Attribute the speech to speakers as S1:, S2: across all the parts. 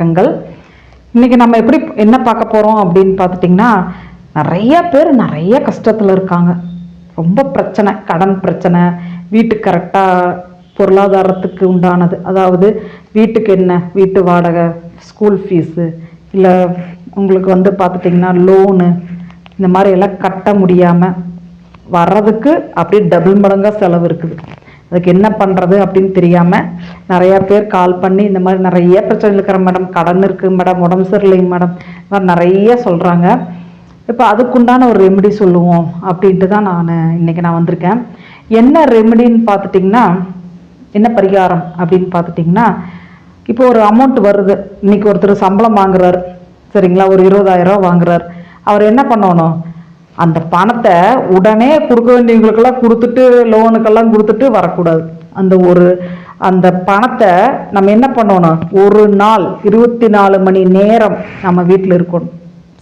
S1: வணக்கங்கள் இன்னைக்கு நம்ம எப்படி என்ன பார்க்க போகிறோம் அப்படின்னு பார்த்துட்டிங்கன்னா நிறைய பேர் நிறைய கஷ்டத்தில் இருக்காங்க. ரொம்ப பிரச்சனை கடன் பிரச்சனை வீட்டுக்கு கரெக்டாக பொருளாதாரத்துக்கு உண்டானது. அதாவது வீட்டுக்கு என்ன? வீட்டு வாடகை ஸ்கூல் ஃபீஸு இல்லை உங்களுக்கு வந்து பார்த்துட்டிங்கன்னா லோனு இந்த மாதிரி எல்லாம் கட்ட முடியாமல் வர்றதுக்கு அப்படியே டபுள் மடங்காக செலவு இருக்குது. அதுக்கு என்ன பண்ணுறது அப்படின்னு தெரியாமல் நிறையா பேர் கால் பண்ணி இந்த மாதிரி நிறைய பிரச்சனை இருக்கிற மேடம் கடன் இருக்குது மேடம் உடம்பு சரியில்லைங்க மேடம் இந்த மாதிரி நிறைய சொல்கிறாங்க இப்போ அதுக்குண்டான ஒரு ரெமெடி சொல்லுவோம் அப்படின்ட்டு தான் நான் இன்றைக்கி நான் வந்திருக்கேன். என்ன ரெமெடின்னு பார்த்துட்டிங்கன்னா என்ன பரிகாரம் அப்படின்னு பார்த்துட்டிங்கன்னா இப்போ ஒரு அமௌண்ட் வருது. இன்னைக்கு ஒருத்தர் சம்பளம் வாங்குறார். சரிங்களா? ஒரு இருபதாயிரம் ரூபா அவர் என்ன பண்ணணும்? அந்த பணத்தை உடனே கொடுக்க வேண்டியவங்களுக்கெல்லாம் கொடுத்துட்டு லோனுக்கெல்லாம் கொடுத்துட்டு வரக்கூடாது. அந்த ஒரு அந்த பணத்தை நம்ம என்ன பண்ணணும்? ஒரு நாள் இருபத்தி நாலு மணி நேரம் நம்ம வீட்டில் இருக்கணும்.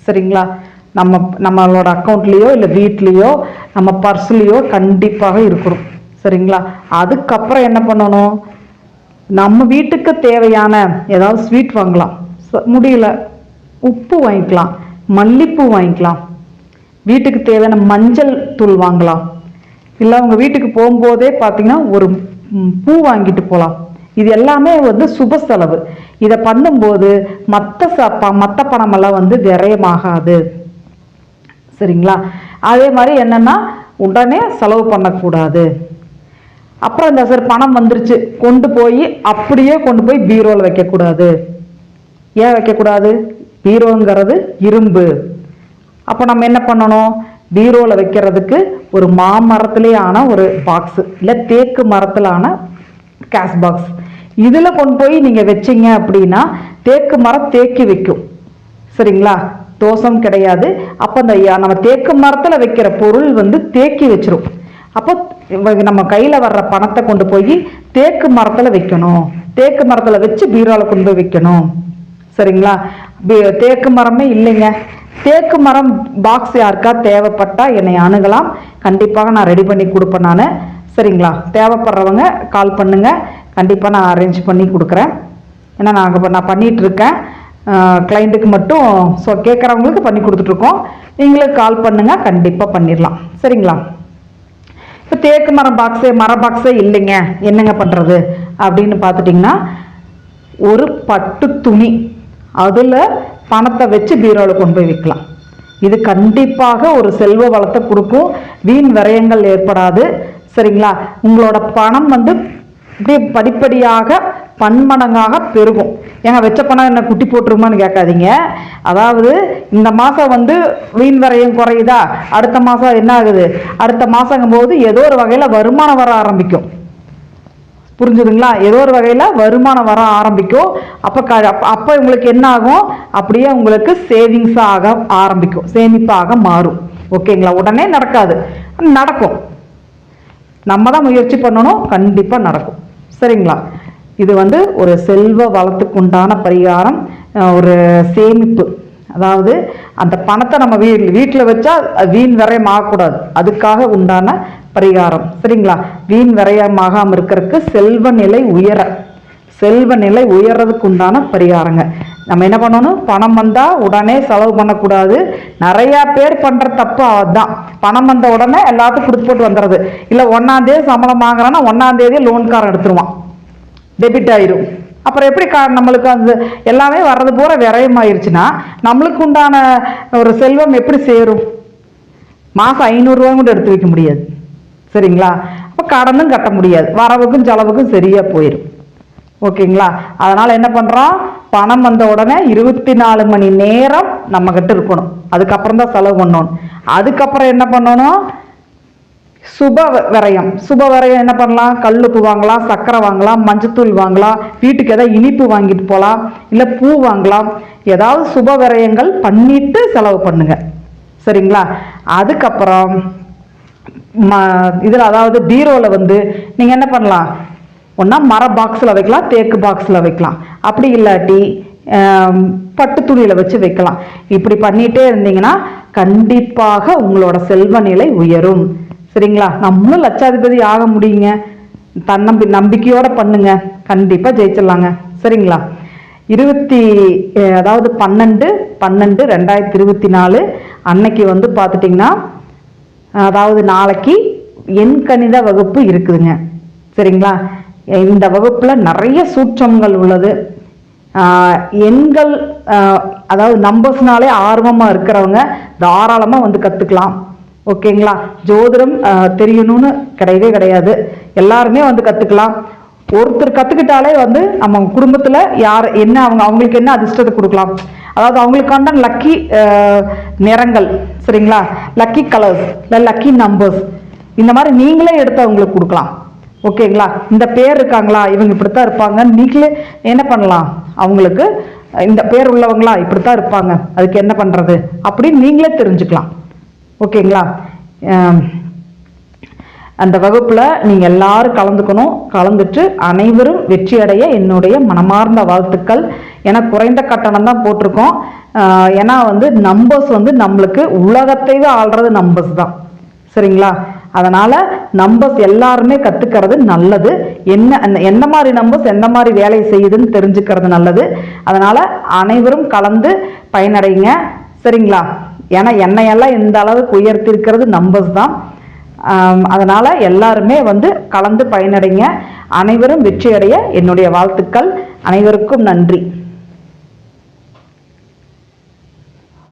S1: சரிங்களா? நம்ம நம்மளோட அக்கௌண்ட்லேயோ இல்லை வீட்லேயோ நம்ம பர்ஸ்லேயோ கண்டிப்பாக இருக்கணும். சரிங்களா? அதுக்கப்புறம் என்ன பண்ணணும்? நம்ம வீட்டுக்கு தேவையான ஏதாவது ஸ்வீட் வாங்கலாம். ச- முடியல. உப்பு வாங்கிக்கலாம். மல்லிப்பூ வாங்கிக்கலாம். வீட்டுக்கு தேவையான மஞ்சள் தூள் வாங்கலாம். இல்லை அவங்க வீட்டுக்கு போகும்போதே பார்த்தீங்கன்னா ஒரு பூ வாங்கிட்டு போகலாம் இது எல்லாமே வந்து சுப செலவு. இதை பண்ணும்போது மற்ற ச ப மற்ற பணமெல்லாம் வந்து விரயமாகாது. சரிங்களா? அதே மாதிரி என்னன்னா உடனே செலவு பண்ணக்கூடாது. அப்புறம் இந்த சார் பணம் வந்துருச்சு கொண்டு போய் அப்படியே கொண்டு போய் பீரோவில் வைக்கக்கூடாது. ஏன் வைக்கக்கூடாது? பீரோங்கிறது இரும்பு. அப்போ நம்ம என்ன பண்ணணும்? பீரோவில் வைக்கிறதுக்கு ஒரு மாமரத்துலேயான ஒரு பாக்ஸு இல்லை தேக்கு மரத்தில் ஆன கேஷ் பாக்ஸ் இதில் கொண்டு போய் நீங்கள் வச்சிங்க அப்படின்னா தேக்கு மரம் தேக்கி வைக்கும். சரிங்களா? தோஷம் கிடையாது. அப்போ அந்த நம்ம தேக்கு மரத்தில் வைக்கிற பொருள் வந்து தேக்கி வச்சிரும். அப்போ நம்ம கையில் வர்ற பணத்தை கொண்டு போய் தேக்கு மரத்தில் வைக்கணும். தேக்கு மரத்தில் வச்சு பீரோவில் கொண்டு போய் வைக்கணும். சரிங்களா? தேக்கு மரமே இல்லைங்க. தேக்கு மரம் பாக்ஸ் யாருக்கா தேவைப்பட்டா என்னை அணுகலாம். கண்டிப்பாக நான் ரெடி பண்ணி கொடுப்பேன் நான். சரிங்களா? தேவைப்படுறவங்க கால் பண்ணுங்க. கண்டிப்பாக நான் அரேஞ்ச் பண்ணி கொடுக்குறேன். ஏன்னா நாங்கள் நான் பண்ணிகிட்ருக்கேன் இருக்கேன். கிளைண்ட்டுக்கு மட்டும் ஸோ கேட்குறவங்களுக்கு பண்ணி கொடுத்துட்ருக்கோம் நீங்களுக்கு கால் பண்ணுங்க. கண்டிப்பாக பண்ணிடலாம். சரிங்களா? இப்போ தேக்கு மரம் பாக்ஸே மர பாக்ஸே இல்லைங்க. என்னங்க பண்ணுறது அப்படின்னு பார்த்துட்டிங்கன்னா ஒரு பட்டு துணி. அதில் பணத்தை வச்சு பீரோவில் கொண்டு போய் விற்கலாம் இது கண்டிப்பாக ஒரு செல்வ வளத்தை கொடுக்கும். வீண் விரயங்கள் ஏற்படாது. சரிங்களா? உங்களோட பணம் வந்து இப்படியே படிப்படியாக பன்மடங்காக பெருகும். ஏங்க வச்ச பணம் என்ன குட்டி போட்டுருமான்னு கேட்காதீங்க. அதாவது இந்த மாதம் வந்து வீண் விரயம் குறையுதா? அடுத்த மாதம் என்ன ஆகுது? அடுத்த மாதங்கும் போது ஏதோ ஒரு வகையில் வருமானம் வர ஆரம்பிக்கும். புரிஞ்சுதுங்களா? ஏதோ ஒரு வகையில் வருமானம் வர ஆரம்பிக்கும். அப்போ க அப்போ உங்களுக்கு என்ன ஆகும்? அப்படியே உங்களுக்கு சேவிங்ஸாக ஆக ஆரம்பிக்கும். சேமிப்பாக மாறும். ஓகேங்களா? உடனே நடக்காது. நடக்கும். நம்ம தான் முயற்சி பண்ணணும். கண்டிப்பாக நடக்கும். சரிங்களா? இது வந்து ஒரு செல்வ வளத்துக்கு உண்டான பரிகாரம். ஒரு சேமிப்பு. அதாவது அந்த பணத்தை நம்ம வீ வீட்டில் வச்சா வீண் விரயம் ஆகக்கூடாது. அதுக்காக உண்டான பரிகாரம். சரிங்களா? வீண் விரயமாகாமல் இருக்கிறதுக்கு செல்வ நிலை உயர செல்வ நிலை உயர்றதுக்கு உண்டான பரிகாரங்க. நம்ம என்ன பண்ணணும்? பணம் வந்தால் உடனே செலவு பண்ணக்கூடாது. நிறையா பேர் பண்ணுற தப்பு அதுதான் பணம் வந்த உடனே எல்லாத்துக்கும் கொடுத்து போட்டு வந்துடுறது. இல்லை ஒன்றாந்தேதி சம்பளம் வாங்குறான்னா ஒன்றாந்தேதி லோன்காரன் எடுத்துருவான். டெபிட் ஆயிரும். அப்புறம் எப்படி கா நம்மளுக்கு அந்த எல்லாமே வர்றது பூரா விரயமாயிருச்சுன்னா நம்மளுக்கு உண்டான ஒரு செல்வம் எப்படி சேரும்? மாதம் ஐநூறுரூவா கூட எடுத்து வைக்க முடியாது. சரிங்களா? அப்போ கடனும் கட்ட முடியாது. வரவுக்கும் செலவுக்கும் சரியாக போயிடும் ஓகேங்களா? அதனால் என்ன பண்ணுறோம் பணம் வந்த உடனே இருபத்தி நாலு மணி நேரம் நம்மக்கிட்ட இருக்கணும். அதுக்கப்புறம் தான் செலவு பண்ணணும். அதுக்கப்புறம் என்ன பண்ணணும்? சுப விரயம். சுப விரயம் என்ன பண்ணலாம்? கல்லுப்பு வாங்கலாம் சர்க்கரை வாங்கலாம் மஞ்சத்தூள் வாங்கலாம் வீட்டுக்கு ஏதாவது இனிப்பு வாங்கிட்டு போகலாம் இல்லை பூ வாங்கலாம். ஏதாவது சுப விரயங்கள் பண்ணிட்டு செலவு பண்ணுங்க. சரிங்களா? அதுக்கப்புறம் இதில் அதாவது பீரோவில் வந்து நீங்கள் என்ன பண்ணலாம்? ஒன்றா மர பாக்ஸில் வைக்கலாம் தேக்கு பாக்ஸில் வைக்கலாம். அப்படி இல்லாட்டி பட்டு துணியில் வச்சு வைக்கலாம். இப்படி பண்ணிகிட்டே இருந்தீங்கன்னா கண்டிப்பாக உங்களோட செல்வ நிலை உயரும். சரிங்களா? நம்மளும் லட்சாதிபதி ஆக முடியுங்க. தன்னம்பி நம்பிக்கையோடு பண்ணுங்க. கண்டிப்பாக ஜெயிச்சிடலாங்க. சரிங்களா? இருபத்தி அதாவது பன்னெண்டு பன்னெண்டு ரெண்டாயிரத்தி இருபத்தி நாலு அன்னைக்கு வந்து பார்த்துட்டிங்கன்னா அதாவது நாளைக்கு எண்கணித வகுப்பு இருக்குதுங்க. சரிங்களா? இந்த வகுப்பில் நிறைய சூற்றங்கள் உள்ளது. எண்கள் அதாவது நம்பர்ஸ்னாலே ஆர்வமாக இருக்கிறவங்க தாராளமாக வந்து கற்றுக்கலாம் ஓகேங்களா? ஜோதிடம் தெரியணும்னு கிடையவே கிடையாது. எல்லாருமே வந்து கற்றுக்கலாம் ஒருத்தர் கற்றுக்கிட்டாலே வந்து நம்ம குடும்பத்தில் யார் என்ன அவங்க அவங்களுக்கு என்ன அதிர்ஷ்டத்தை கொடுக்கலாம்? அதாவது அவங்களுக்கான லக்கி நிறங்கள் சரிங்களா? லக்கி கலர்ஸ் இல்லை லக்கி நம்பர்ஸ் இந்த மாதிரி நீங்களே எடுத்து அவங்களுக்கு கொடுக்கலாம். ஓகேங்களா? இந்த பேர் இருக்காங்களா? இவங்க இப்படித்தான் இருப்பாங்க. நீங்களே என்ன பண்ணலாம்? அவங்களுக்கு இந்த பேர் உள்ளவங்களா இப்படித்தான் இருப்பாங்க. அதுக்கு என்ன பண்ணுறது அப்படின்னு நீங்களே தெரிஞ்சுக்கலாம். ஓகேங்களா? அந்த வகுப்பில் நீங்கள் எல்லாரும் கலந்துக்கணும். கலந்துட்டு அனைவரும் வெற்றி அடைய என்னுடைய மனமார்ந்த வாழ்த்துக்கள். ஏன்னா குறைந்த கட்டணம் தான் போட்டிருக்கோம். ஏன்னா வந்து நம்பர்ஸ் வந்து நம்மளுக்கு உலகத்தையே ஆள்றது நம்பர்ஸ் தான். சரிங்களா? அதனால் நம்பர்ஸ் எல்லாருமே கற்றுக்கிறது நல்லது. என்ன எந்த என்ன மாதிரி நம்பர்ஸ் எந்த மாதிரி வேலை செய்யுதுன்னு தெரிஞ்சுக்கிறது நல்லது. அதனால் அனைவரும் கலந்து பயனடைங்க. சரிங்களா? ஏன்னா என்னையெல்லாம் இந்த அளவுக்கு உயர்த்திருக்கிறது நம்பர்ஸ் தான். அதனால் எல்லாருமே வந்து கலந்து பயனடைங்க. அனைவரும் வெற்றியடைய என்னுடைய வாழ்த்துக்கள். அனைவருக்கும் நன்றி.